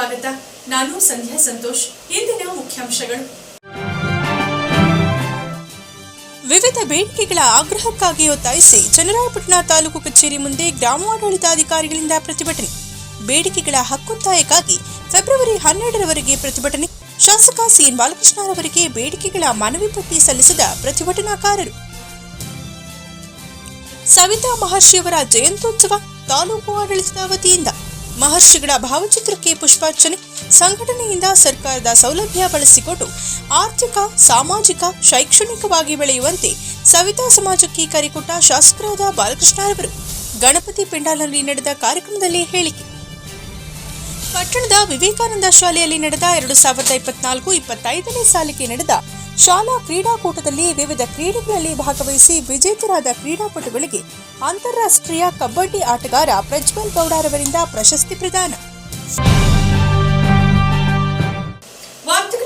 ಸ್ವಾಗತ. ನಾನು ಸಂಧ್ಯಾ ಸಂತೋಷ್. ಇಂದಿನ ಮುಖ್ಯಾಂಶಗಳು. ವಿವಿಧ ಬೇಡಿಕೆಗಳ ಆಗ್ರಹಕ್ಕಾಗಿ ಒತ್ತಾಯಿಸಿ ಚನ್ನರಾಯಪಟ್ಟಣ ತಾಲೂಕು ಕಚೇರಿ ಮುಂದೆ ಗ್ರಾಮಾಡಳಿತಾಧಿಕಾರಿಗಳಿಂದ ಪ್ರತಿಭಟನೆ. ಬೇಡಿಕೆಗಳ ಹಕ್ಕೊತ್ತಾಯಕ್ಕಾಗಿ ಫೆಬ್ರವರಿ ಹನ್ನೆರಡರವರೆಗೆ ಪ್ರತಿಭಟನೆ. ಶಾಸಕ ಸಿಎನ್ ಬಾಲಕೃಷ್ಣರವರಿಗೆ ಬೇಡಿಕೆಗಳ ಮನವಿ ಪಟ್ಟಿ ಸಲ್ಲಿಸಿದ ಪ್ರತಿಭಟನಾಕಾರರು. ಸವಿತಾ ಮಹರ್ಷಿಯವರ ಜಯಂತ್ಯೋತ್ಸವ ತಾಲೂಕು ಆಡಳಿತದ ವತಿಯಿಂದ ಮಹರ್ಷಿಗಳ ಭಾವಚಿತ್ರಕ್ಕೆ ಪುಷ್ಪಾರ್ಚನೆ ಸಂಘಟನೆಯಿಂದ ಸರ್ಕಾರದ ಸೌಲಭ್ಯ ಬಳಸಿಕೊಂಡು ಆರ್ಥಿಕ, ಸಾಮಾಜಿಕ, ಶೈಕ್ಷಣಿಕವಾಗಿ ಬೆಳೆಯುವಂತೆ ಸವಿತಾ ಸಮಾಜಕ್ಕೆ ಕರೆಕೊಟ್ಟ ಶಾಸಕರಾದ ಬಾಲಕೃಷ್ಣರವರು ಗಣಪತಿ ಪೆಂಡಾಲ್ನಲ್ಲಿ ನಡೆದ ಕಾರ್ಯಕ್ರಮದಲ್ಲಿ ಹೇಳಿಕೆ. ಪಟ್ಟಣದ ವಿವೇಕಾನಂದ ಶಾಲೆಯಲ್ಲಿ ನಡೆದ ಎರಡು ಸಾವಿರದ ಇಪ್ಪತ್ನಾಲ್ಕು, ಇಪ್ಪತ್ತೈದನೇ ಸಾಲಿಗೆ ನಡೆದ ಶಾಲಾ ಕ್ರೀಡಾಕೂಟದಲ್ಲಿ ವಿವಿಧ ಕ್ರೀಡೆಗಳಲ್ಲಿ ಭಾಗವಹಿಸಿ ವಿಜೇತರಾದ ಕ್ರೀಡಾಪಟುಗಳಿಗೆ ಅಂತಾರಾಷ್ಟ್ರೀಯ ಕಬಡ್ಡಿ ಆಟಗಾರ ಪ್ರಜ್ವಲ್ ಗೌಡರವರಿಂದ ಪ್ರಶಸ್ತಿ ಪ್ರದಾನ.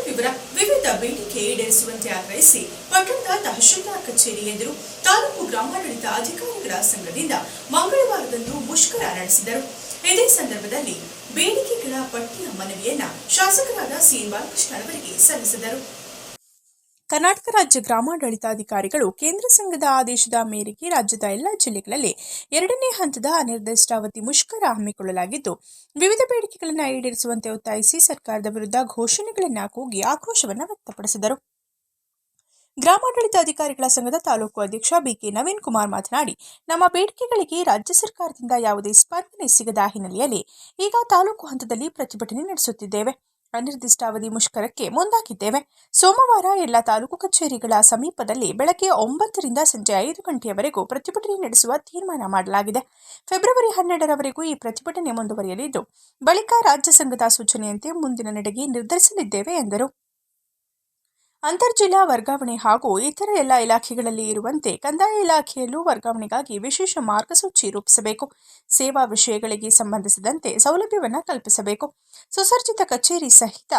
ವಿವರ, ವಿವಿಧ ಬೇಡಿಕೆ ಈಡೇರಿಸುವಂತೆ ಆಗ್ರಹಿಸಿ ಪಟ್ಟಣದ ತಹಶೀಲ್ದಾರ್ ಕಚೇರಿ ಎದುರು ತಾಲೂಕು ಗ್ರಾಮಾಡಳಿತ ಅಧಿಕಾರಿಗಳ ಸಂಘದಿಂದ ಮಂಗಳವಾರದಂದು ಮುಷ್ಕರ ನಡೆಸಿದರು. ಇದೇ ಸಂದರ್ಭದಲ್ಲಿ ಬೇಡಿಕೆಗಳ ಪಟ್ಟಿಯ ಮನವಿಯನ್ನ ಶಾಸಕರಾದ ಸಿ. ಬಾಲಕೃಷ್ಣ ಅವರಿಗೆ ಸಲ್ಲಿಸಿದರು. ಕರ್ನಾಟಕ ರಾಜ್ಯ ಗ್ರಾಮಾಡಳಿತಾಧಿಕಾರಿಗಳು ಕೇಂದ್ರ ಸಂಘದ ಆದೇಶದ ಮೇರೆಗೆ ರಾಜ್ಯದ ಎಲ್ಲ ಜಿಲ್ಲೆಗಳಲ್ಲಿ ಎರಡನೇ ಹಂತದ ಅನಿರ್ದಿಷ್ಟಾವಧಿ ಮುಷ್ಕರ ಹಮ್ಮಿಕೊಳ್ಳಲಾಗಿದ್ದು, ವಿವಿಧ ಬೇಡಿಕೆಗಳನ್ನು ಈಡೇರಿಸುವಂತೆ ಒತ್ತಾಯಿಸಿ ಸರ್ಕಾರದ ವಿರುದ್ಧ ಘೋಷಣೆಗಳನ್ನು ಕೂಗಿ ಆಕ್ರೋಶವನ್ನು ವ್ಯಕ್ತಪಡಿಸಿದರು. ಗ್ರಾಮಾಡಳಿತಾಧಿಕಾರಿಗಳ ಸಂಘದ ತಾಲೂಕು ಅಧ್ಯಕ್ಷ ಬಿಕೆ ನವೀನ್ ಕುಮಾರ್ ಮಾತನಾಡಿ, ನಮ್ಮ ಬೇಡಿಕೆಗಳಿಗೆ ರಾಜ್ಯ ಸರ್ಕಾರದಿಂದ ಯಾವುದೇ ಸ್ಪಂದನೆ ಸಿಗದ ಹಿನ್ನೆಲೆಯಲ್ಲಿ ಈಗ ತಾಲೂಕು ಹಂತದಲ್ಲಿ ಪ್ರತಿಭಟನೆ ನಡೆಸುತ್ತಿದ್ದೇವೆ. ಅನಿರ್ದಿಷ್ಟಾವಧಿ ಮುಷ್ಕರಕ್ಕೆ ಮುಂದಾಗಿದ್ದೇವೆ. ಸೋಮವಾರ ಎಲ್ಲ ತಾಲೂಕು ಕಚೇರಿಗಳ ಸಮೀಪದಲ್ಲಿ ಬೆಳಗ್ಗೆ ಒಂಬತ್ತರಿಂದ ಸಂಜೆ ಐದು ಗಂಟೆಯವರೆಗೂ ಪ್ರತಿಭಟನೆ ನಡೆಸುವ ತೀರ್ಮಾನ ಮಾಡಲಾಗಿದೆ. ಫೆಬ್ರವರಿ ಹನ್ನೆರಡರವರೆಗೂ ಈ ಪ್ರತಿಭಟನೆ ಮುಂದುವರಿಯಲಿದ್ದು, ಬಳಿಕ ರಾಜ್ಯ ಸಂಘದ ಸೂಚನೆಯಂತೆ ಮುಂದಿನ ನಡೆಗೆ ನಿರ್ಧರಿಸಲಿದ್ದೇವೆ ಎಂದರು. ಅಂತರ್ಜಿಲ್ಲಾ ವರ್ಗಾವಣೆ ಹಾಗೂ ಇತರ ಎಲ್ಲ ಇಲಾಖೆಗಳಲ್ಲಿ ಇರುವಂತೆ ಕಂದಾಯ ಇಲಾಖೆಯಲ್ಲೂ ವರ್ಗಾವಣೆಗಾಗಿ ವಿಶೇಷ ಮಾರ್ಗಸೂಚಿ ರೂಪಿಸಬೇಕು. ಸೇವಾ ವಿಷಯಗಳಿಗೆ ಸಂಬಂಧಿಸಿದಂತೆ ಸೌಲಭ್ಯವನ್ನು ಕಲ್ಪಿಸಬೇಕು. ಸುಸರ್ಜಿತ ಕಚೇರಿ ಸಹಿತ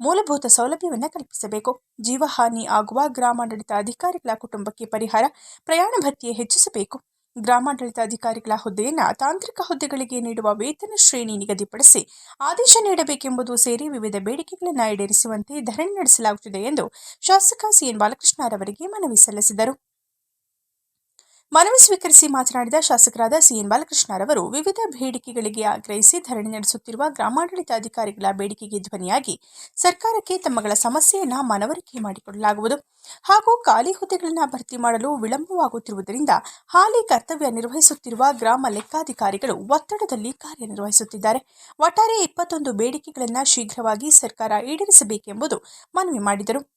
ಮೂಲಭೂತ ಸೌಲಭ್ಯವನ್ನು ಕಲ್ಪಿಸಬೇಕು. ಜೀವಹಾನಿ ಆಗುವ ಗ್ರಾಮಾಡಳಿತ ಅಧಿಕಾರಿಗಳ ಕುಟುಂಬಕ್ಕೆ ಪರಿಹಾರ, ಪ್ರಯಾಣ ಭತ್ಯೆ ಹೆಚ್ಚಿಸಬೇಕು. ಗ್ರಾಮಾಡಳಿತ ಅಧಿಕಾರಿಗಳ ಹುದ್ದೆಯನ್ನು ತಾಂತ್ರಿಕ ಹುದ್ದೆಗಳಿಗೆ ನೀಡುವ ವೇತನ ಶ್ರೇಣಿ ನಿಗದಿಪಡಿಸಿ ಆದೇಶ ನೀಡಬೇಕೆಂಬುದು ಸೇರಿ ವಿವಿಧ ಬೇಡಿಕೆಗಳನ್ನು ಈಡೇರಿಸುವಂತೆ ಧರಣಿ ನಡೆಸಲಾಗುತ್ತಿದೆ ಎಂದು ಶಾಸಕ ಸಿಎನ್ ಬಾಲಕೃಷ್ಣರವರಿಗೆ ಮನವಿ ಸಲ್ಲಿಸಿದರು. ಮನವಿ ಸ್ವೀಕರಿಸಿ ಮಾತನಾಡಿದ ಶಾಸಕರಾದ ಸಿಎನ್ ಬಾಲಕೃಷ್ಣರವರು, ವಿವಿಧ ಬೇಡಿಕೆಗಳಿಗೆ ಆಗ್ರಹಿಸಿ ಧರಣಿ ನಡೆಸುತ್ತಿರುವ ಗ್ರಾಮಾಡಳಿತಾಧಿಕಾರಿಗಳ ಬೇಡಿಕೆಗೆ ಧ್ವನಿಯಾಗಿ ಸರ್ಕಾರಕ್ಕೆ ತಮ್ಮಗಳ ಸಮಸ್ಯೆಯನ್ನು ಮನವರಿಕೆ ಮಾಡಿಕೊಡಲಾಗುವುದು. ಹಾಗೂ ಖಾಲಿ ಹುದ್ದೆಗಳನ್ನು ಭರ್ತಿ ಮಾಡಲು ವಿಳಂಬವಾಗುತ್ತಿರುವುದರಿಂದ ಹಾಲಿ ಕರ್ತವ್ಯ ನಿರ್ವಹಿಸುತ್ತಿರುವ ಗ್ರಾಮ ಲೆಕ್ಕಾಧಿಕಾರಿಗಳು ಒತ್ತಡದಲ್ಲಿ ಕಾರ್ಯನಿರ್ವಹಿಸುತ್ತಿದ್ದಾರೆ. ಒಟ್ಟಾರೆ ಇಪ್ಪತ್ತೊಂದು ಬೇಡಿಕೆಗಳನ್ನು ಶೀಘ್ರವಾಗಿ ಸರ್ಕಾರ ಈಡೇರಿಸಬೇಕೆಂಬುದು ಮನವಿ ಮಾಡಿದರು.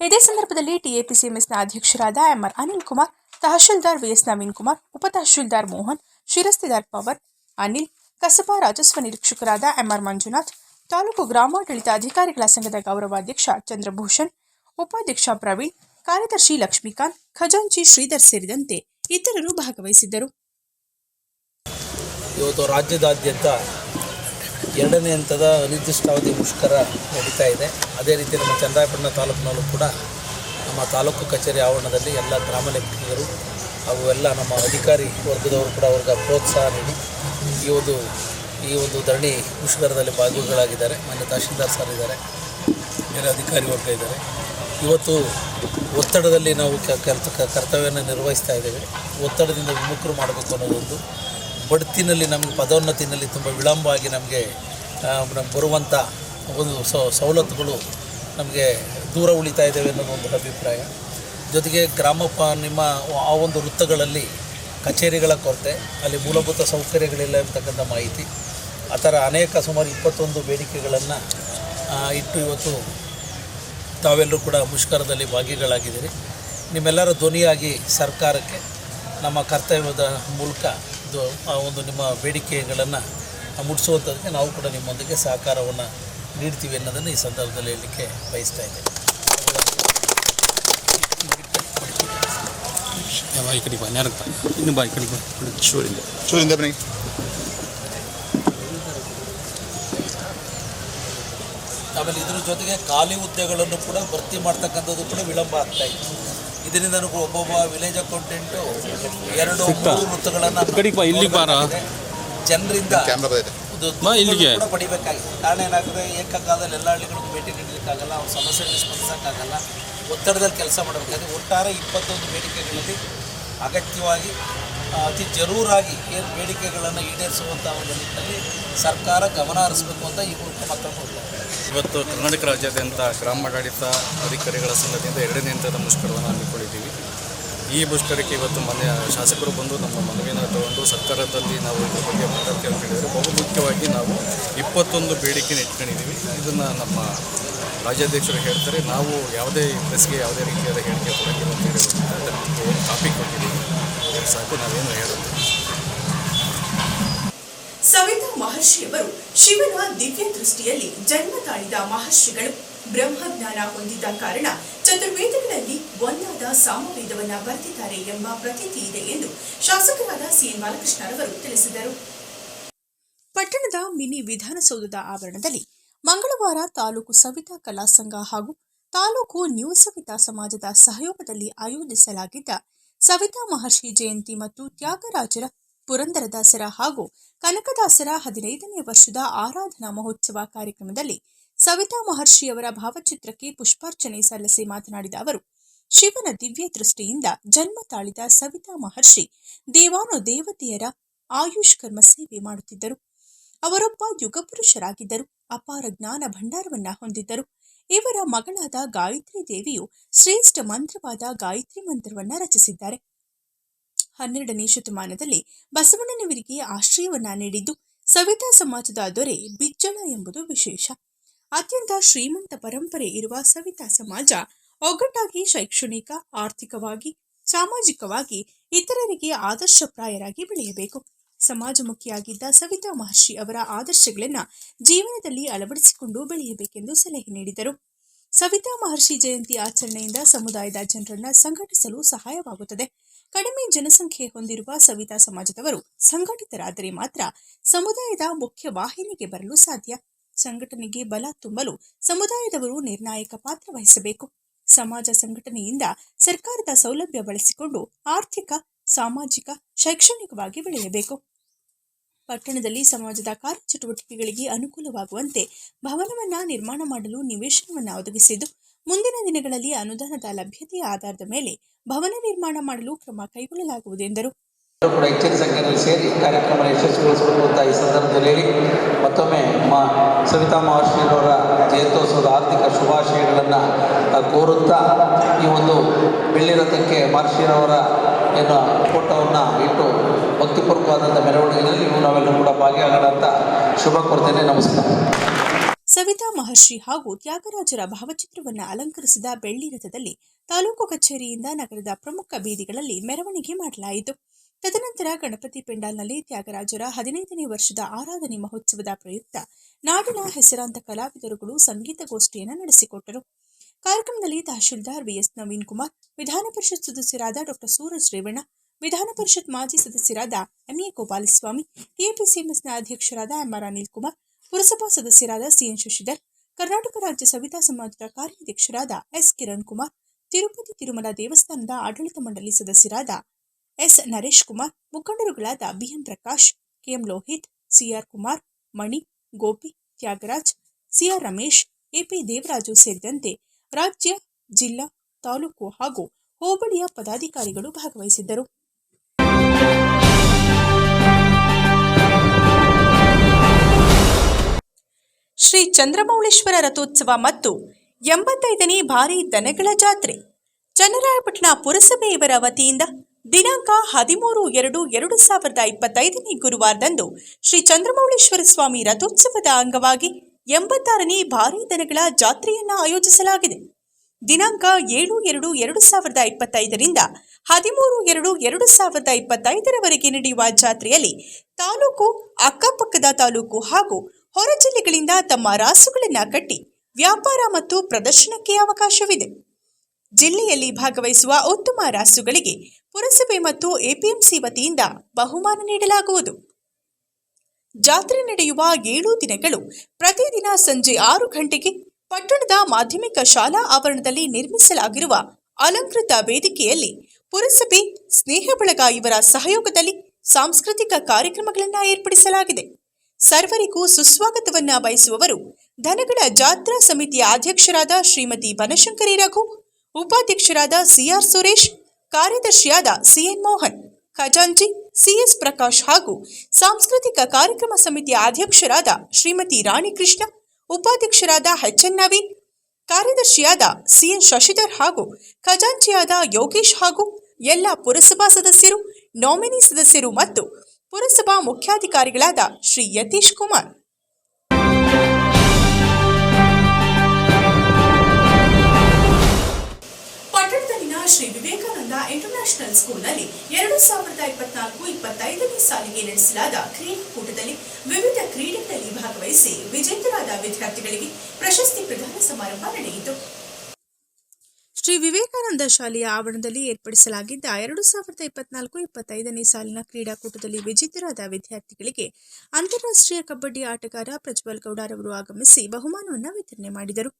ಇದೇ ಸಂದರ್ಭದಲ್ಲಿ ಟಿಎಪಿಸಿಎಂಎಸ್ನ ಅಧ್ಯಕ್ಷರಾದ M R Anil Kumar, tahsildar V S Naveen Kumar ಉಪತಹಶೀಲ್ದಾರ್ Mohan, ಶಿರಸ್ತಿದಾರ್ Pavan Anil, Kasaba ರಾಜಸ್ವ ನಿರೀಕ್ಷಕರಾದ ಎಂಆರ್ ಮಂಜುನಾಥ್, ತಾಲೂಕು ಗ್ರಾಮಾಡಳಿತ ಅಧಿಕಾರಿಗಳ ಸಂಘದ ಗೌರವಾಧ್ಯಕ್ಷ ಚಂದ್ರಭೂಷಣ್, ಉಪಾಧ್ಯಕ್ಷ ಪ್ರವೀಣ್, ಕಾರ್ಯದರ್ಶಿ ಲಕ್ಷ್ಮೀಕಾಂತ್, ಖಜಾಂಚಿ ಶ್ರೀಧರ್ ಸೇರಿದಂತೆ ಇತರರು ಭಾಗವಹಿಸಿದ್ದರು. ಇವತ್ತು ರಾಜ್ಯದಾದ್ಯಂತ ಎರಡನೇ ಹಂತದ ಅನಿರ್ದಿಷ್ಟಾವಧಿ ಮುಷ್ಕರ ನಡೀತಾ ಇದೆ. ಅದೇ ರೀತಿ ನಮ್ಮ ಚಂದ್ರಾಯಪಟ್ಟಣ ತಾಲೂಕಿನಲ್ಲೂ ಕೂಡ ನಮ್ಮ ತಾಲೂಕು ಕಚೇರಿ ಆವರಣದಲ್ಲಿ ಎಲ್ಲ ಗ್ರಾಮ ಲೆಕ್ಕಿಗರು ಹಾಗೂ ಎಲ್ಲ ನಮ್ಮ ಅಧಿಕಾರಿ ವರ್ಗದವರು ಕೂಡ ಅವ್ರಿಗೆ ಪ್ರೋತ್ಸಾಹ ನೀಡಿ ಈ ಒಂದು ಈ ಒಂದು ಧರಣಿ ಮುಷ್ಕರದಲ್ಲಿ ಭಾಗಿಗಳಾಗಿದ್ದಾರೆ. ಮಾನ್ಯ ತಹಶೀಲ್ದಾರ್ ಸರ್ ಇದ್ದಾರೆ, ಬೇರೆ ಅಧಿಕಾರಿ ವರ್ಗ ಇದ್ದಾರೆ. ಇವತ್ತು ಒತ್ತಡದಲ್ಲಿ ನಾವು ಕ- ಕರ್ತ ಕ- ಕರ್ತವ್ಯನ ನಿರ್ವಹಿಸ್ತಾ ಇದ್ದೇವೆ. ಒತ್ತಡದಿಂದ ವಿಮುಖರು ಮಾಡಬೇಕು ಅನ್ನೋದೊಂದು ಬಡ್ತಿನಲ್ಲಿ ನಮಗೆ, ಪದೋನ್ನತಿನಲ್ಲಿ ತುಂಬ ವಿಳಂಬವಾಗಿ ನಮಗೆ ನಮ್ಗೆ ಬರುವಂಥ ಒಂದು ಸವಲತ್ತುಗಳು ನಮಗೆ ದೂರ ಉಳಿತಾ ಇದ್ದೇವೆ ಅನ್ನೋದು ಒಂದು ಅಭಿಪ್ರಾಯ. ಜೊತೆಗೆ ಗ್ರಾಮ ನಿಮ್ಮ ಆ ಒಂದು ವೃತ್ತಗಳಲ್ಲಿ ಕಚೇರಿಗಳ ಕೊರತೆ, ಅಲ್ಲಿ ಮೂಲಭೂತ ಸೌಕರ್ಯಗಳಿಲ್ಲ ಎಂಬತಕ್ಕಂಥ ಮಾಹಿತಿ. ಆ ಥರ ಅನೇಕ ಸುಮಾರು ಇಪ್ಪತ್ತೊಂದು ಬೇಡಿಕೆಗಳನ್ನು ಇಟ್ಟು ಇವತ್ತು ತಾವೆಲ್ಲರೂ ಕೂಡ ಮುಷ್ಕರದಲ್ಲಿ ಭಾಗಿಗಳಾಗಿದ್ದೀರಿ. ನಿಮ್ಮೆಲ್ಲರ ಧ್ವನಿಯಾಗಿ ಸರ್ಕಾರಕ್ಕೆ, ನಮ್ಮ ಕರ್ತವ್ಯದ ಮೂಲಕ ಇದು ಆ ಒಂದು ನಿಮ್ಮ ಬೇಡಿಕೆಗಳನ್ನು ಮುಟ್ಟಿಸುವಂಥದ್ದಕ್ಕೆ ನಾವು ಕೂಡ ನಿಮ್ಮೊಂದಿಗೆ ಸಹಕಾರವನ್ನು ನೀಡ್ತೀವಿ ಅನ್ನೋದನ್ನು ಈ ಸಂದರ್ಭದಲ್ಲಿ ಹೇಳಲಿಕ್ಕೆ ಬಯಸ್ತಾ ಇದ್ದೇನೆ. ಬಾಯಿ ಕಡೆ ಬಾ ನೇರಕ್ಕೆ ಬಾ ಇನ್ನು ಬಾಯಿ ಕಡೆ ಬಾ ಚೂರಿಂದ. ಚೂರಿಂದ ಬನ್ನಿ. ಆಮೇಲೆ ಇದ್ರ ಜೊತೆಗೆ ಖಾಲಿ ಹುದ್ದೆಗಳನ್ನು ಕೂಡ ಭರ್ತಿ ಮಾಡ್ತಕ್ಕಂಥದ್ದು ಕೂಡ ವಿಳಂಬ ಆಗ್ತಾ ಇತ್ತು. ಇದರಿಂದ ಒಬ್ಬೊಬ್ಬ ವಿಲೇಜ್ ಅಕೌಂಟೆಂಟು ಎರಡು ಮೂರು ವೃತ್ತಗಳನ್ನು ಇಲ್ಲಿ ಬಾರ? ಜನರಿಂದ ಇಲ್ಲಿಗೆ. ಕೂಡ ಪಡಿಬೇಕಾಗಿದೆ. ಕಾರಣ ಏನಾಗುತ್ತೆ ಏಕಕಾಲದಲ್ಲಿ ಎಲ್ಲ ಹಳ್ಳಿಗಳಿಗೂ ಭೇಟಿ ನೀಡಲಿಕ್ಕಾಗಲ್ಲ ಅವ್ರ ಸಮಸ್ಯೆಗಳಿಗೆ ಸ್ಪಂದಿಸೋಕ್ಕಾಗಲ್ಲ ಒತ್ತಡದಲ್ಲಿ ಕೆಲಸ ಮಾಡಬೇಕಾದ್ರೆ ಒಟ್ಟಾರೆ ಇಪ್ಪತ್ತೊಂದು ಬೇಡಿಕೆಗಳಲ್ಲಿ ಅಗತ್ಯವಾಗಿ ಅತಿ ಜರೂರಾಗಿ ಏನು ಬೇಡಿಕೆಗಳನ್ನು ಈಡೇರಿಸುವಂಥ ಒಂದು ನಿಟ್ಟಿನಲ್ಲಿ ಸರ್ಕಾರ ಗಮನ ಹರಿಸಬೇಕು ಅಂತ ಈ ಮೂಲಕ ಮಾತ್ರ ಹೋಗ್ತಾರೆ ಇವತ್ತು ಕರ್ನಾಟಕ ರಾಜ್ಯಾದ್ಯಂತ ಗ್ರಾಮಾಡಳಿತ ಅಧಿಕಾರಿಗಳ ಸಂಘದಿಂದ ಎರಡನೇ ಹಂತದ ಮುಷ್ಕರವನ್ನು ಹಮ್ಮಿಕೊಂಡಿದ್ದೀವಿ. ಈ ಮುಷ್ಕರಕ್ಕೆ ಇವತ್ತು ಮನೆಯ ಶಾಸಕರು ಬಂದು ನಮ್ಮ ಮನವಿಯನ್ನು ತಗೊಂಡು ಸರ್ಕಾರದಲ್ಲಿ ನಾವು ಇದ್ರ ಬಗ್ಗೆ ಮಾತಾಡ್ತೀವಿ ಅಂತ ಹೇಳಿದರೆ. ಬಹುಮುಖ್ಯವಾಗಿ ನಾವು ಇಪ್ಪತ್ತೊಂದು ಬೇಡಿಕೆನ ಇಟ್ಕೊಂಡಿದ್ದೀವಿ. ಇದನ್ನು ನಮ್ಮ ರಾಜ್ಯಾಧ್ಯಕ್ಷರು ಹೇಳ್ತಾರೆ. ನಾವು ಯಾವುದೇ ಪ್ರೆಸ್ಗೆ ಯಾವುದೇ ರೀತಿಯಾದ ಹೇಳಿಕೆ ಕೊಡೋಂಗಿಲ್ಲ ಅಂತ ಹೇಳಿ ಟಾಪಿಕ್ ಕೊಟ್ಟಿದ್ದೀವಿ. ಸಾಕು, ನಾವೇನು ಹೇಳೋದು ಸವಿತಾ ಮಹರ್ಷಿಯವರು ಶಿವನ ದಿವ್ಯ ದೃಷ್ಟಿಯಲ್ಲಿ ಜನ್ಮ ತಾಳಿದ ಮಹರ್ಷಿಗಳು ಬ್ರಹ್ಮಜ್ಞಾನ ಹೊಂದಿದ್ದ ಕಾರಣ ಚತುರ್ವೇದಗಳಲ್ಲಿ ಒಂದಾದ ಸಾಮವೇದವನ್ನ ಬರೆದಿದ್ದಾರೆ ಎಂಬ ಪ್ರತೀತಿ ಇದೆ ಎಂದು ಶಾಸಕರಾದ ಸಿಎನ್ ಬಾಲಕೃಷ್ಣರವರು ತಿಳಿಸಿದರು. ಪಟ್ಟಣದ ಮಿನಿ ವಿಧಾನಸೌಧದ ಆವರಣದಲ್ಲಿ ಮಂಗಳವಾರ ತಾಲೂಕು ಸವಿತಾ ಕಲಾ ಸಂಘ ಹಾಗೂ ತಾಲೂಕು ನ್ಯೂ ಸವಿತಾ ಸಮಾಜದ ಸಹಯೋಗದಲ್ಲಿ ಆಯೋಜಿಸಲಾಗಿದ್ದ ಸವಿತಾ ಮಹರ್ಷಿ ಜಯಂತಿ ಮತ್ತು ತ್ಯಾಗರಾಜರ ಪುರಂದರದಾಸರ ಹಾಗೂ ಕನಕದಾಸರ ಹದಿನೈದನೇ ವರ್ಷದ ಆರಾಧನಾ ಮಹೋತ್ಸವ ಕಾರ್ಯಕ್ರಮದಲ್ಲಿ ಸವಿತಾ ಮಹರ್ಷಿಯವರ ಭಾವಚಿತ್ರಕ್ಕೆ ಪುಷ್ಪಾರ್ಚನೆ ಸಲ್ಲಿಸಿ ಮಾತನಾಡಿದ ಅವರು, ಶಿವನ ದಿವ್ಯ ದೃಷ್ಟಿಯಿಂದ ಜನ್ಮ ತಾಳಿದ ಸವಿತಾ ಮಹರ್ಷಿ ದೇವಾನು ದೇವತೆಯರ ಆಯುಷ್ ಕರ್ಮ ಸೇವೆ ಮಾಡುತ್ತಿದ್ದರು. ಅವರೊಬ್ಬ ಯುಗಪುರುಷರಾಗಿದ್ದರು ಅಪಾರ ಜ್ಞಾನ ಭಂಡಾರವನ್ನ ಹೊಂದಿದ್ದರು. ಇವರ ಮಗಳಾದ ಗಾಯತ್ರಿ ದೇವಿಯು ಶ್ರೇಷ್ಠ ಮಂತ್ರವಾದ ಗಾಯತ್ರಿ ಮಂತ್ರವನ್ನ ರಚಿಸಿದ್ದಾರೆ. ಹನ್ನೆರಡನೇ ಶತಮಾನದಲ್ಲಿ ಬಸವಣ್ಣನವರಿಗೆ ಆಶ್ರಯವನ್ನ ನೀಡಿದ್ದು ಸವಿತಾ ಸಮಾಜದ ದೊರೆ ಬಿಜ್ಜಳ ಎಂಬುದು ವಿಶೇಷ. ಅತ್ಯಂತ ಶ್ರೀಮಂತ ಪರಂಪರೆ ಇರುವ ಸವಿತಾ ಸಮಾಜ ಒಗ್ಗಟ್ಟಾಗಿ, ಶೈಕ್ಷಣಿಕ, ಆರ್ಥಿಕವಾಗಿ, ಸಾಮಾಜಿಕವಾಗಿ ಇತರರಿಗೆ ಆದರ್ಶಪ್ರಾಯರಾಗಿ ಬೆಳೆಯಬೇಕು. ಸಮಾಜಮುಖಿಯಾಗಿದ್ದ ಸವಿತಾ ಮಹರ್ಷಿ ಅವರ ಆದರ್ಶಗಳನ್ನ ಜೀವನದಲ್ಲಿ ಅಳವಡಿಸಿಕೊಂಡು ಬೆಳೆಯಬೇಕೆಂದು ಸಲಹೆ ನೀಡಿದರು. ಸವಿತಾ ಮಹರ್ಷಿ ಜಯಂತಿ ಆಚರಣೆಯಿಂದ ಸಮುದಾಯದ ಜನರನ್ನು ಸಂಘಟಿಸಲು ಸಹಾಯವಾಗುತ್ತದೆ. ಕಡಿಮೆ ಜನಸಂಖ್ಯೆ ಹೊಂದಿರುವ ಸವಿತಾ ಸಮಾಜದವರು ಸಂಘಟಿತರಾದರೆ ಮಾತ್ರ ಸಮುದಾಯದ ಮುಖ್ಯ ವಾಹಿನಿಗೆ ಬರಲು ಸಾಧ್ಯ. ಸಂಘಟನೆಗೆ ಬಲ ತುಂಬಲು ಸಮುದಾಯದವರು ನಿರ್ಣಾಯಕ ಪಾತ್ರ ವಹಿಸಬೇಕು. ಸಮಾಜ ಸಂಘಟನೆಯಿಂದ ಸರ್ಕಾರದ ಸೌಲಭ್ಯ ಬಳಸಿಕೊಂಡು ಆರ್ಥಿಕ, ಸಾಮಾಜಿಕ, ಶೈಕ್ಷಣಿಕವಾಗಿ ಬೆಳೆಯಬೇಕು. ಪಟ್ಟಣದಲ್ಲಿ ಸಮಾಜದ ಕಾರ್ಯಚಟುವಟಿಕೆಗಳಿಗೆ ಅನುಕೂಲವಾಗುವಂತೆ ಭವನವನ್ನ ನಿರ್ಮಾಣ ಮಾಡಲು ನಿವೇಶನವನ್ನ ಒದಗಿಸಿದ್ದು ಮುಂದಿನ ದಿನಗಳಲ್ಲಿ ಅನುದಾನದ ಲಭ್ಯತೆಯ ಆಧಾರದ ಮೇಲೆ ಭವನ ನಿರ್ಮಾಣ ಮಾಡಲು ಕ್ರಮ ಕೈಗೊಳ್ಳಲಾಗುವುದು ಎಂದರು. ಎಲ್ಲರೂ ಕೂಡ ಹೆಚ್ಚಿನ ಸಂಖ್ಯೆಯಲ್ಲಿ ಸೇರಿ ಕಾರ್ಯಕ್ರಮ ಯಶಸ್ವಿಗೊಳಿಸಬೇಕು ಈ ಸಂದರ್ಭದಲ್ಲಿ ಮತ್ತೊಮ್ಮೆ ಮಾ ಸವಿತಾ ಮಹರ್ಷಿಯವರ ಜಯಂತ್ಯೋತ್ಸವದ ಆರ್ಥಿಕ ಶುಭಾಶಯಗಳನ್ನು ಕೋರುತ್ತಾ ಈ ಒಂದು ಬೆಳ್ಳಿ ರಥಕ್ಕೆ ಮಹರ್ಷಿರವರ ಏನು ಫೋಟೋವನ್ನು ಇಟ್ಟು ಭಕ್ತಿಪೂರ್ವಕವಾದಂಥ ಮೆರವಣಿಗೆಯಲ್ಲಿ ನೀವು ನಾವೆಲ್ಲರೂ ಕೂಡ ಭಾಗಿಯಾಗೋಣ ಅಂತ ಶುಭ ಕೋರ್ತೇನೆ. ನಮಸ್ಕಾರ. ಸವಿತಾ ಮಹರ್ಷಿ ಹಾಗೂ ತ್ಯಾಗರಾಜರ ಭಾವಚಿತ್ರವನ್ನ ಅಲಂಕರಿಸಿದ ಬೆಳ್ಳಿ ರಥದಲ್ಲಿ ತಾಲೂಕು ಕಚೇರಿಯಿಂದ ನಗರದ ಪ್ರಮುಖ ಬೀದಿಗಳಲ್ಲಿ ಮೆರವಣಿಗೆ ಮಾಡಲಾಯಿತು. ತದನಂತರ ಗಣಪತಿ ಪೆಂಡಾಲ್ನಲ್ಲಿ ತ್ಯಾಗರಾಜರ ಹದಿನೈದನೇ ವರ್ಷದ ಆರಾಧನೆ ಮಹೋತ್ಸವದ ಪ್ರಯುಕ್ತ ನಾಡಿನ ಹೆಸರಾಂತ ಕಲಾವಿದರುಗಳು ಸಂಗೀತಗೋಷ್ಠಿಯನ್ನು ನಡೆಸಿಕೊಟ್ಟರು. ಕಾರ್ಯಕ್ರಮದಲ್ಲಿ ತಹಶೀಲ್ದಾರ್ ವಿಎಸ್ ನವೀನ್ ಕುಮಾರ್, ವಿಧಾನ ಪರಿಷತ್ ಸದಸ್ಯರಾದ ಡಾಕ್ಟರ್ ಸೂರಜ್ ರೇವಣ್ಣ, ವಿಧಾನ ಪರಿಷತ್ ಮಾಜಿ ಸದಸ್ಯರಾದ ಎಂಎ ಗೋಪಾಲಸ್ವಾಮಿ ಟಿಎಪಿಸಿಎಂಎಸ್ನ ಅಧ್ಯಕ್ಷರಾದ ಎಂಆರ್ ಅನಿಲ್ ಕುಮಾರ್ ಪುರಸಭಾ ಸದಸ್ಯರಾದ ಸಿಎನ್ ಶಶಿಧರ್, ಕರ್ನಾಟಕ ರಾಜ್ಯ ಸವಿತಾ ಸಮಾಜದ ಕಾರ್ಯಾಧ್ಯಕ್ಷರಾದ ಎಸ್ ಕಿರಣ್ ಕುಮಾರ್, ತಿರುಪತಿ ತಿರುಮಲ ದೇವಸ್ಥಾನದ ಆಡಳಿತ ಮಂಡಳಿ ಸದಸ್ಯರಾದ S Naresh Kumar, ಮುಖಂಡರುಗಳಾದ B M Prakash K M Lohith C R Kumar, Mani, Gopi, Tyagaraj C R Ramesh A P Devaraju ಸೇರಿದಂತೆ ರಾಜ್ಯ, ಜಿಲ್ಲಾ, ತಾಲೂಕು ಹಾಗೂ ಹೋಬಳಿಯ ಪದಾಧಿಕಾರಿಗಳು ಭಾಗವಹಿಸಿದ್ದರು. ಶ್ರೀ ಚಂದ್ರಮೌಳೇಶ್ವರ ರಥೋತ್ಸವ ಮತ್ತು ಎಂಬತ್ತೈದನೇ ಭಾರಿ ದನಗಳ ಜಾತ್ರೆ. ಚನ್ನರಾಯಪಟ್ಟಣ ಪುರಸಭೆಯವರ ವತಿಯಿಂದ ದಿನಾಂಕ ಹದಿಮೂರು ಎರಡು ಎರಡು ಸಾವಿರದ ಇಪ್ಪತ್ತೈದನೇ ಗುರುವಾರದಂದು ಶ್ರೀ ಚಂದ್ರಮೌಳೇಶ್ವರ ಸ್ವಾಮಿ ರಥೋತ್ಸವದ ಅಂಗವಾಗಿ ಎಂಬತ್ತಾರನೇ ಭಾರಿ ದನಗಳ ಜಾತ್ರೆಯನ್ನ ಆಯೋಜಿಸಲಾಗಿದೆ. ದಿನಾಂಕ ಏಳು ಎರಡು ಎರಡು ಸಾವಿರದ ಇಪ್ಪತ್ತೈದರಿಂದ ಹದಿಮೂರು ಎರಡು ಎರಡು ಸಾವಿರದ ಇಪ್ಪತ್ತೈದರವರೆಗೆ ನಡೆಯುವ ಜಾತ್ರೆಯಲ್ಲಿ ತಾಲೂಕು, ಅಕ್ಕಪಕ್ಕದ ತಾಲೂಕು ಹಾಗೂ ಹೊರ ಜಿಲ್ಲೆಗಳಿಂದ ತಮ್ಮ ರಾಸುಗಳನ್ನು ಕಟ್ಟಿ ವ್ಯಾಪಾರ ಮತ್ತು ಪ್ರದರ್ಶನಕ್ಕೆ ಅವಕಾಶವಿದೆ. ಜಿಲ್ಲೆಯಲ್ಲಿ ಭಾಗವಹಿಸುವ ಉತ್ತಮ ರಾಸುಗಳಿಗೆ ಪುರಸಭೆ ಮತ್ತು ಎಪಿಎಂಸಿ ವತಿಯಿಂದ ಬಹುಮಾನ ನೀಡಲಾಗುವುದು. ಜಾತ್ರೆ ನಡೆಯುವ ಏಳು ದಿನಗಳು ಪ್ರತಿದಿನ ಸಂಜೆ ಆರು ಗಂಟೆಗೆ ಪಟ್ಟಣದ ಮಾಧ್ಯಮಿಕ ಶಾಲಾ ಆವರಣದಲ್ಲಿ ನಿರ್ಮಿಸಲಾಗಿರುವ ಅಲಂಕೃತ ವೇದಿಕೆಯಲ್ಲಿ ಪುರಸಭೆ, ಸ್ನೇಹ ಬಳಗ ಇವರ ಸಹಯೋಗದಲ್ಲಿ ಸಾಂಸ್ಕೃತಿಕ ಕಾರ್ಯಕ್ರಮಗಳನ್ನು ಏರ್ಪಡಿಸಲಾಗಿದೆ. ಸರ್ವರಿಗೂ ಸುಸ್ವಾಗತವನ್ನ ಬಯಸುವವರು ದನಗಳ ಜಾತ್ರಾ ಸಮಿತಿಯ ಅಧ್ಯಕ್ಷರಾದ ಶ್ರೀಮತಿ ಬನಶಂಕರಿ ರಘು, ಉಪಾಧ್ಯಕ್ಷರಾದ ಸಿಆರ್ ಸುರೇಶ್, ಕಾರ್ಯದರ್ಶಿಯಾದ ಸಿಎನ್ ಮೋಹನ್, ಖಜಾಂಚಿ, ಸಿಎಸ್ ಪ್ರಕಾಶ್ ಹಾಗೂ ಸಾಂಸ್ಕೃತಿಕ ಕಾರ್ಯಕ್ರಮ ಸಮಿತಿಯ ಅಧ್ಯಕ್ಷರಾದ ಶ್ರೀಮತಿ ರಾಣಿ ಕೃಷ್ಣ ಉಪಾಧ್ಯಕ್ಷರಾದ ಎಚ್ಎನ್ ನವೀನ್, ಕಾರ್ಯದರ್ಶಿಯಾದ ಸಿಎನ್ ಶಶಿಧರ್ ಹಾಗೂ ಖಜಾಂಚಿಯಾದ ಯೋಗೇಶ್ ಹಾಗೂ ಎಲ್ಲ ಪುರಸಭಾ ಸದಸ್ಯರು, ನಾಮಿನಿ ಸದಸ್ಯರು ಮತ್ತು ಪುರಸಭಾ ಮುಖ್ಯಾಧಿಕಾರಿಗಳಾದ ಶ್ರೀ ಯತೀಶ್ ಕುಮಾರ್. ಪಟ್ಟಣದಲ್ಲಿನ ಶ್ರೀ ವಿವೇಕಾನಂದ ಇಂಟರ್ನ್ಯಾಷನಲ್ ಸ್ಕೂಲ್ನಲ್ಲಿ ಎರಡು ಸಾವಿರದ ಇಪ್ಪತ್ನಾಲ್ಕು ಇಪ್ಪತ್ತೈದನೇ ಸಾಲಿಗೆ ನಡೆಸಲಾದ ಕ್ರೀಡಾಕೂಟದಲ್ಲಿ ವಿವಿಧ ಕ್ರೀಡೆಗಳಲ್ಲಿ ಭಾಗವಹಿಸಿ ವಿಜೇತರಾದ ವಿದ್ಯಾರ್ಥಿಗಳಿಗೆ ಪ್ರಶಸ್ತಿ ಪ್ರದಾನ ಸಮಾರಂಭ ನಡೆಯಿತು. ಶ್ರೀ ವಿವೇಕಾನಂದ ಶಾಲೆಯ ಆವರಣದಲ್ಲಿ ಏರ್ಪಡಿಸಲಾಗಿದ್ದ ಎರಡು ಸಾವಿರದ ಇಪ್ಪತ್ನಾಲ್ಕು ಇಪ್ಪತ್ತೈದನೇ ಸಾಲಿನ ಕ್ರೀಡಾಕೂಟದಲ್ಲಿ ವಿಜೇತರಾದ ವಿದ್ಯಾರ್ಥಿಗಳಿಗೆ ಅಂತಾರಾಷ್ಟ್ರೀಯ ಕಬಡ್ಡಿ ಆಟಗಾರ ಪ್ರಜ್ವಲ್ ಗೌಡರವರು ಆಗಮಿಸಿ ಬಹುಮಾನವನ್ನು ವಿತರಣೆ ಮಾಡಿದರು.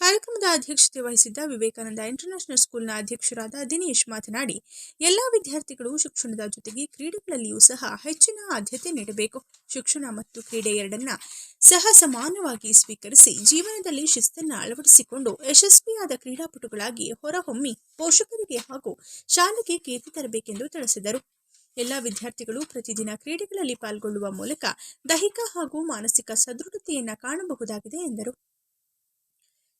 ಕಾರ್ಯಕ್ರಮದ ಅಧ್ಯಕ್ಷತೆ ವಹಿಸಿದ್ದ ವಿವೇಕಾನಂದ ಇಂಟರ್ನ್ಯಾಷನಲ್ ಸ್ಕೂಲ್ನ ಅಧ್ಯಕ್ಷರಾದ ದಿನೇಶ್ ಮಾತನಾಡಿ, ಎಲ್ಲ ವಿದ್ಯಾರ್ಥಿಗಳು ಶಿಕ್ಷಣದ ಜೊತೆಗೆ ಕ್ರೀಡೆಗಳಲ್ಲಿಯೂ ಸಹ ಹೆಚ್ಚಿನ ಆದ್ಯತೆ ನೀಡಬೇಕು. ಶಿಕ್ಷಣ ಮತ್ತು ಕ್ರೀಡೆ ಎರಡನ್ನ ಸಹ ಸಮಾನವಾಗಿ ಸ್ವೀಕರಿಸಿ ಜೀವನದಲ್ಲಿ ಶಿಸ್ತನ್ನ ಅಳವಡಿಸಿಕೊಂಡು ಯಶಸ್ವಿಯಾದ ಕ್ರೀಡಾಪಟುಗಳಾಗಿ ಹೊರಹೊಮ್ಮಿ ಪೋಷಕರಿಗೆ ಹಾಗೂ ಶಾಲೆಗೆ ಕೀರ್ತಿ ತರಬೇಕೆಂದು ತಿಳಿಸಿದರು. ಎಲ್ಲ ವಿದ್ಯಾರ್ಥಿಗಳು ಪ್ರತಿದಿನ ಕ್ರೀಡೆಗಳಲ್ಲಿ ಪಾಲ್ಗೊಳ್ಳುವ ಮೂಲಕ ದೈಹಿಕ ಹಾಗೂ ಮಾನಸಿಕ ಸದೃಢತೆಯನ್ನು ಕಾಣಬಹುದಾಗಿದೆ ಎಂದರು.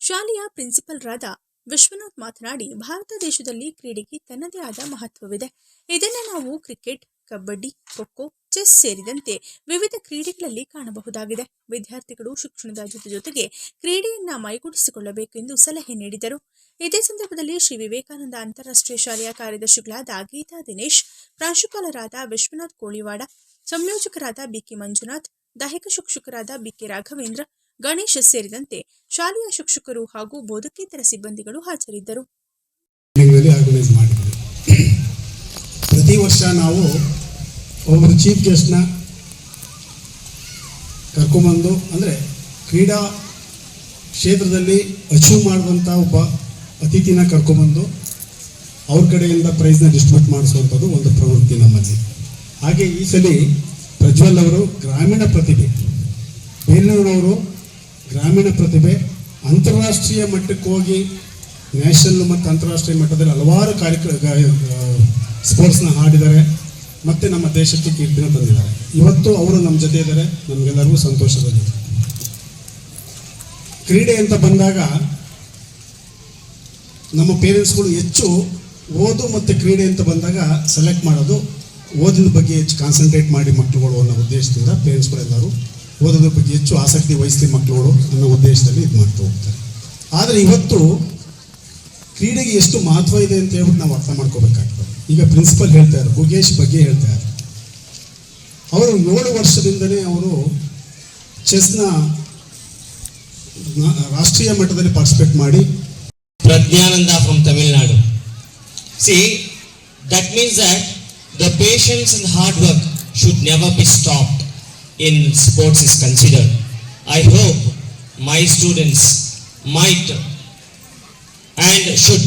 ಶಾಲೆಯ ಪ್ರಿನ್ಸಿಪಲ್ರಾದ ವಿಶ್ವನಾಥ್ ಮಾತನಾಡಿ, ಭಾರತ ದೇಶದಲ್ಲಿ ಕ್ರೀಡೆಗೆ ತನ್ನದೇ ಆದ ಮಹತ್ವವಿದೆ. ಇದನ್ನು ನಾವು ಕ್ರಿಕೆಟ್, ಕಬಡ್ಡಿ, ಖೋಖೋ, ಚೆಸ್ ಸೇರಿದಂತೆ ವಿವಿಧ ಕ್ರೀಡೆಗಳಲ್ಲಿ ಕಾಣಬಹುದಾಗಿದೆ. ವಿದ್ಯಾರ್ಥಿಗಳು ಶಿಕ್ಷಣದ ಜೊತೆ ಜೊತೆಗೆ ಕ್ರೀಡೆಯನ್ನ ಮೈಗೂಡಿಸಿಕೊಳ್ಳಬೇಕೆಂದು ಸಲಹೆ ನೀಡಿದರು. ಇದೇ ಸಂದರ್ಭದಲ್ಲಿ ಶ್ರೀ ವಿವೇಕಾನಂದ ಅಂತಾರಾಷ್ಟ್ರೀಯ ಶಾಲೆಯ ಕಾರ್ಯದರ್ಶಿಗಳಾದ ಗೀತಾ ದಿನೇಶ್ ಪ್ರಾಂಶುಪಾಲರಾದ ವಿಶ್ವನಾಥ್ ಕೋಳಿವಾಡ, ಸಂಯೋಜಕರಾದ ಬಿಕೆ ಮಂಜುನಾಥ್, ದೈಹಿಕ ಶಿಕ್ಷಕರಾದ ಬಿಕೆ ರಾಘವೇಂದ್ರ ಗಣೇಶ್ ಸೇರಿದಂತೆ ಶಾಲೆಯ ಶಿಕ್ಷಕರು ಹಾಗೂ ಬೋಧಕೇತರ ಸಿಬ್ಬಂದಿಗಳು ಹಾಜರಿದ್ದರು. ಪ್ರತಿ ವರ್ಷ ನಾವು ಒಬ್ಬರು ಚೀಫ್ ಗೆಸ್ಟ್ನ ಕರ್ಕೊಂಬಂದು ಅಂದರೆ ಕ್ರೀಡಾ ಕ್ಷೇತ್ರದಲ್ಲಿ ಅಚೀವ್ ಮಾಡಿದಂಥ ಒಬ್ಬ ಅತಿಥಿನ ಕರ್ಕೊಂಬಂದು ಅವ್ರ ಕಡೆಯಿಂದ ಪ್ರೈಸ್ನ ಡಿಸ್ಟ್ರಿಬ್ಯೂಟ್ ಮಾಡಿಸುವಂಥದ್ದು ಒಂದು ಪ್ರವೃತ್ತಿ ನಮ್ಮಲ್ಲಿ. ಹಾಗೆ ಈ ಸಲ ಪ್ರಜ್ವಲ್ ಅವರು ಗ್ರಾಮೀಣ ಪ್ರತಿಭೆ ಬೇಲೂರವರು ಗ್ರಾಮೀಣ ಪ್ರತಿಭೆ, ಅಂತಾರಾಷ್ಟ್ರೀಯ ಮಟ್ಟಕ್ಕೆ ಹೋಗಿ ನ್ಯಾಷನಲ್ ಮತ್ತು ಅಂತಾರಾಷ್ಟ್ರೀಯ ಮಟ್ಟದಲ್ಲಿ ಹಲವಾರು ಕಾರ್ಯಕ್ರಮ ಸ್ಪೋರ್ಟ್ಸ್ನ ಆಡಿದ್ದಾರೆ ಮತ್ತು ನಮ್ಮ ದೇಶಕ್ಕೆ ಕೀರ್ತಿನ ತಂದಿದ್ದಾರೆ. ಇವತ್ತು ಅವರು ನಮ್ಮ ಜೊತೆ ಇದ್ದಾರೆ. ನಮಗೆಲ್ಲರಿಗೂ ಸಂತೋಷದಲ್ಲಿದೆ ಕ್ರೀಡೆ ಅಂತ ಬಂದಾಗ ನಮ್ಮ ಪೇರೆಂಟ್ಸ್ಗಳು ಹೆಚ್ಚು ಓದು ಮತ್ತು ಕ್ರೀಡೆ ಅಂತ ಬಂದಾಗ ಸೆಲೆಕ್ಟ್ ಮಾಡೋದು ಓದಿನ ಬಗ್ಗೆ ಹೆಚ್ಚು ಕಾನ್ಸಂಟ್ರೇಟ್ ಮಾಡಿ ಮಕ್ಕಳುಗಳು ಅನ್ನೋ ಉದ್ದೇಶದಿಂದ ಪೇರೆಂಟ್ಸ್ಗಳೆಲ್ಲರೂ ಓದೋದ್ರ ಬಗ್ಗೆ ಹೆಚ್ಚು ಆಸಕ್ತಿ ವಹಿಸ್ಲಿ ಮಕ್ಕಳುಗಳು ಅನ್ನೋ ಉದ್ದೇಶದಲ್ಲಿ ಇದು ಮಾಡ್ತಾ ಹೋಗ್ತಾರೆ. ಆದರೆ ಇವತ್ತು ಕ್ರೀಡೆಗೆ ಎಷ್ಟು ಮಹತ್ವ ಇದೆ ಅಂತ ಹೇಳ್ಬಿಟ್ಟು ನಾವು ಅರ್ಥ ಮಾಡ್ಕೋಬೇಕಾಗ್ತದೆ. ಈಗ ಪ್ರಿನ್ಸಿಪಲ್ ಹೇಳ್ತಾ ಇದ್ದಾರೆ ಗುಗೇಶ್ ಬಗ್ಗೆ ಹೇಳ್ತಾ ಇದ್ದಾರೆ ಅವರು ಏಳು ವರ್ಷದಿಂದಲೇ ಅವರು ಚೆಸ್ನ ರಾಷ್ಟ್ರೀಯ ಮಟ್ಟದಲ್ಲಿ ಪಾರ್ಟಿಸಿಪೇಟ್ ಮಾಡಿ Praggnanandhaa from Tamil Nadu see that means that the patience and hard work should never be stopped. In sports is considered. I hope my students might and should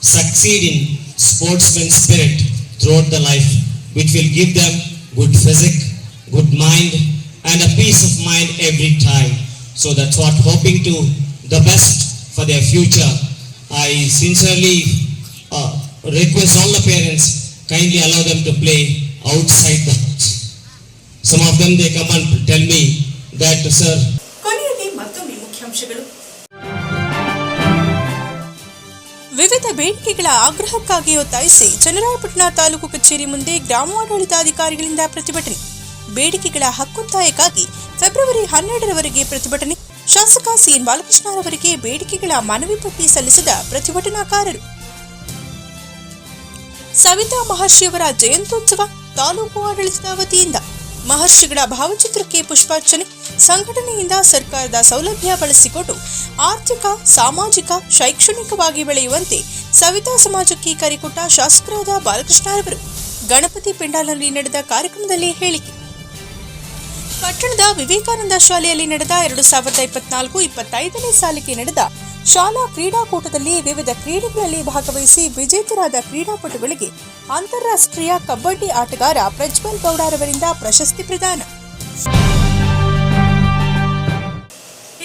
succeed in sportsman spirit throughout the life, which will give them good physique, good mind, and a peace of mind every time. So that's what hoping to the best for their future. I sincerely uh, request all the parents kindly allow them to play outside the. Some of them they come and tell me that sir ಕೊನೆಯಲ್ಲಿ ಮತ್ತೊಮ್ಮೆ ಮುಖ್ಯಾಂಶಗಳು. ವಿವಿಧ ಬೇಡಿಕೆಗಳ ಆಗ್ರಹಕ್ಕಾಗಿ ಒತ್ತಾಯಿಸಿ ಚನ್ನರಾಯಪಟ್ಟಣ ತಾಲೂಕು ಕಚೇರಿ ಮುಂದೆ ಗ್ರಾಮಾಡಳಿತಾಧಿಕಾರಿಗಳಿಂದ ಪ್ರತಿಭಟನೆ. ಬೇಡಿಕೆಗಳ ಹಕ್ಕೊತ್ತಾಯಕ್ಕಾಗಿ ಫೆಬ್ರವರಿ ಹನ್ನೆರಡರವರೆಗೆ ಪ್ರತಿಭಟನೆ. ಶಾಸಕ ಸಿಎನ್ ಬಾಲಕೃಷ್ಣರವರಿಗೆ ಬೇಡಿಕೆಗಳ ಮನವಿ ಪಟ್ಟಿ ಸಲ್ಲಿಸಿದ ಪ್ರತಿಭಟನಾಕಾರರು. ಸವಿತಾ ಮಹರ್ಷಿಯವರ ಜಯಂತ್ಯೋತ್ಸವ ತಾಲೂಕು ಆಡಳಿತದ ವತಿಯಿಂದ. ಮಹರ್ಷಿಗಳ ಭಾವಚಿತ್ರಕ್ಕೆ ಪುಷ್ಪಾರ್ಚನೆ ಸಂಘಟನೆಯಿಂದ ಸರ್ಕಾರದ ಸೌಲಭ್ಯ ಬಳಸಿಕೊಂಡು ಆರ್ಥಿಕ, ಸಾಮಾಜಿಕ, ಶೈಕ್ಷಣಿಕವಾಗಿ ಬೆಳೆಯುವಂತೆ ಸವಿತಾ ಸಮಾಜಕ್ಕೆ ಕರೆಕೊಟ್ಟ ಶಾಸಕರಾದ ಬಾಲಕೃಷ್ಣರವರು ಗಣಪತಿ ಪೆಂಡಾಲ್ನಲ್ಲಿ ನಡೆದ ಕಾರ್ಯಕ್ರಮದಲ್ಲಿ ಹೇಳಿಕೆ. ಪಟ್ಟಣದ ವಿವೇಕಾನಂದ ಶಾಲೆಯಲ್ಲಿ ನಡೆದ ಎರಡು ಸಾವಿರದ ಇಪ್ಪತ್ನಾಲ್ಕು, ಇಪ್ಪತ್ತೈದನೇ ಸಾಲಿಗೆ ನಡೆದ ಶಾಲಾ ಕ್ರೀಡಾಕೂಟದಲ್ಲಿ ವಿವಿಧ ಕ್ರೀಡೆಗಳಲ್ಲಿ ಭಾಗವಹಿಸಿ ವಿಜೇತರಾದ ಕ್ರೀಡಾಪಟುಗಳಿಗೆ ಅಂತಾರಾಷ್ಟ್ರೀಯ ಕಬಡ್ಡಿ ಆಟಗಾರ ಪ್ರಜ್ವಲ್ ಗೌಡರವರಿಂದ ಪ್ರಶಸ್ತಿ ಪ್ರದಾನ.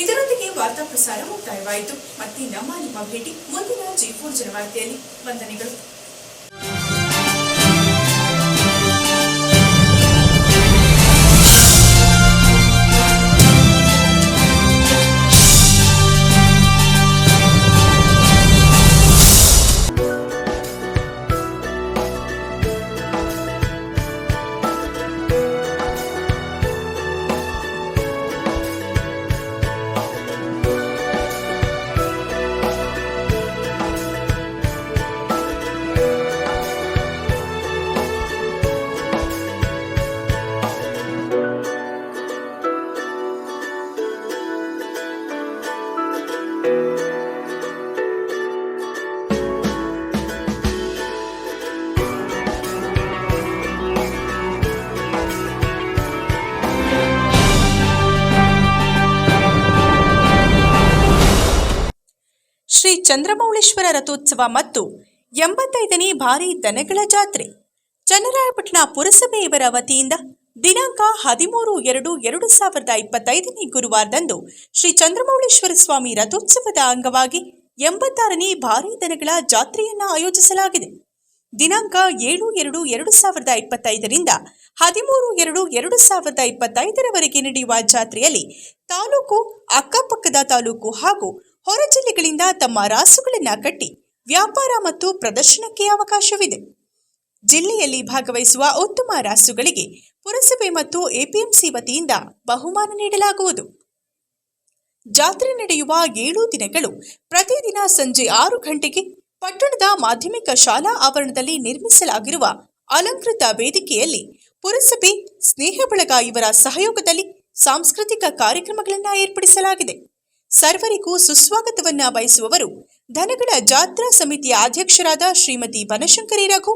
ಇದರೊಂದಿಗೆ ವಾರ್ತಾ ಪ್ರಸಾರ ಮುಕ್ತಾಯವಾಯಿತು. ಮತ್ತೆ ನಮ್ಮ ನಿಮ್ಮ ಭೇಟಿ ಮುಂದಿನ ಜೈಪುರ್ ಜನವಾರ್ತೆಯಲ್ಲಿ ವಂದನೆಗಳು. ಶ್ರೀ ಚಂದ್ರಮೌಳೇಶ್ವರ ರಥೋತ್ಸವ ಮತ್ತು ಎಂಬತ್ತೈದನೇ ಭಾರಿ ದನಗಳ ಜಾತ್ರೆ. ಚನ್ನರಾಯಪಟ್ಟಣ ಪುರಸಭೆ ಇವರ ವತಿಯಿಂದ ದಿನಾಂಕ ಹದಿಮೂರು ಎರಡು ಎರಡು ಸಾವಿರದ ಇಪ್ಪತ್ತೈದನೇ ಗುರುವಾರದಂದು ಶ್ರೀ ಚಂದ್ರಮೌಳೇಶ್ವರ ಸ್ವಾಮಿ ರಥೋತ್ಸವದ ಅಂಗವಾಗಿ ಎಂಬತ್ತಾರನೇ ಭಾರಿ ದನಗಳ ಜಾತ್ರೆಯನ್ನು ಆಯೋಜಿಸಲಾಗಿದೆ. ದಿನಾಂಕ ಏಳು ಎರಡು ಎರಡು ಸಾವಿರದ ಇಪ್ಪತ್ತೈದರಿಂದ ಹದಿಮೂರು ಎರಡು ಎರಡು ಸಾವಿರದ ಇಪ್ಪತ್ತೈದರವರೆಗೆ ನಡೆಯುವ ಜಾತ್ರೆಯಲ್ಲಿ ತಾಲೂಕು ಅಕ್ಕಪಕ್ಕದ ತಾಲೂಕು ಹಾಗೂ ಹೊರ ಜಿಲ್ಲೆಗಳಿಂದ ತಮ್ಮ ರಾಸುಗಳನ್ನು ಕಟ್ಟಿ ವ್ಯಾಪಾರ ಮತ್ತು ಪ್ರದರ್ಶನಕ್ಕೆ ಅವಕಾಶವಿದೆ. ಜಿಲ್ಲೆಯಲ್ಲಿ ಭಾಗವಹಿಸುವ ಉತ್ತಮ ರಾಸುಗಳಿಗೆ ಪುರಸಭೆ ಮತ್ತು ಎಪಿಎಂಸಿ ವತಿಯಿಂದ ಬಹುಮಾನ ನೀಡಲಾಗುವುದು. ಜಾತ್ರೆ ನಡೆಯುವ ಏಳು ದಿನಗಳು ಪ್ರತಿದಿನ ಸಂಜೆ ಆರು ಗಂಟೆಗೆ ಪಟ್ಟಣದ ಮಾಧ್ಯಮಿಕ ಶಾಲಾ ಆವರಣದಲ್ಲಿ ನಿರ್ಮಿಸಲಾಗಿರುವ ಅಲಂಕೃತ ವೇದಿಕೆಯಲ್ಲಿ ಪುರಸಭೆ, ಸ್ನೇಹ ಬಳಗ ಇವರ ಸಹಯೋಗದಲ್ಲಿ ಸಾಂಸ್ಕೃತಿಕ ಕಾರ್ಯಕ್ರಮಗಳನ್ನು ಏರ್ಪಡಿಸಲಾಗಿದೆ. ಸರ್ವರಿಗೂ ಸುಸ್ವಾಗತವನ್ನ ಬಯಸುವವರು ದನಗಳ ಜಾತ್ರಾ ಸಮಿತಿಯ ಅಧ್ಯಕ್ಷರಾದ ಶ್ರೀಮತಿ ಬನಶಂಕರಿ ರಘು,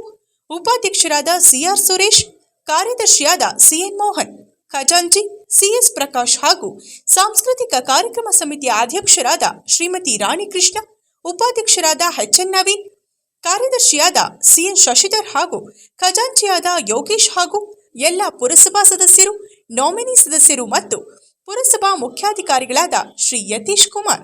ಉಪಾಧ್ಯಕ್ಷರಾದ ಸಿಆರ್ ಸುರೇಶ್, ಕಾರ್ಯದರ್ಶಿಯಾದ ಸಿಎನ್ ಮೋಹನ್, ಖಜಾಂಚಿ, ಸಿಎಸ್ ಪ್ರಕಾಶ್ ಹಾಗೂ ಸಾಂಸ್ಕೃತಿಕ ಕಾರ್ಯಕ್ರಮ ಸಮಿತಿಯ ಅಧ್ಯಕ್ಷರಾದ ಶ್ರೀಮತಿ ರಾಣಿ ಕೃಷ್ಣ ಉಪಾಧ್ಯಕ್ಷರಾದ ಎಚ್ಎನ್ ನವೀನ್, ಕಾರ್ಯದರ್ಶಿಯಾದ ಸಿಎನ್ ಶಶಿಧರ್ ಹಾಗೂ ಖಜಾಂಚಿಯಾದ ಯೋಗೇಶ್ ಹಾಗೂ ಎಲ್ಲ ಪುರಸಭಾ ಸದಸ್ಯರು, ನಾಮಿನಿ ಸದಸ್ಯರು ಮತ್ತು ಪುರಸಭಾ ಮುಖ್ಯಾಧಿಕಾರಿಗಳಾದ ಶ್ರೀ ಯತೀಶ್ ಕುಮಾರ್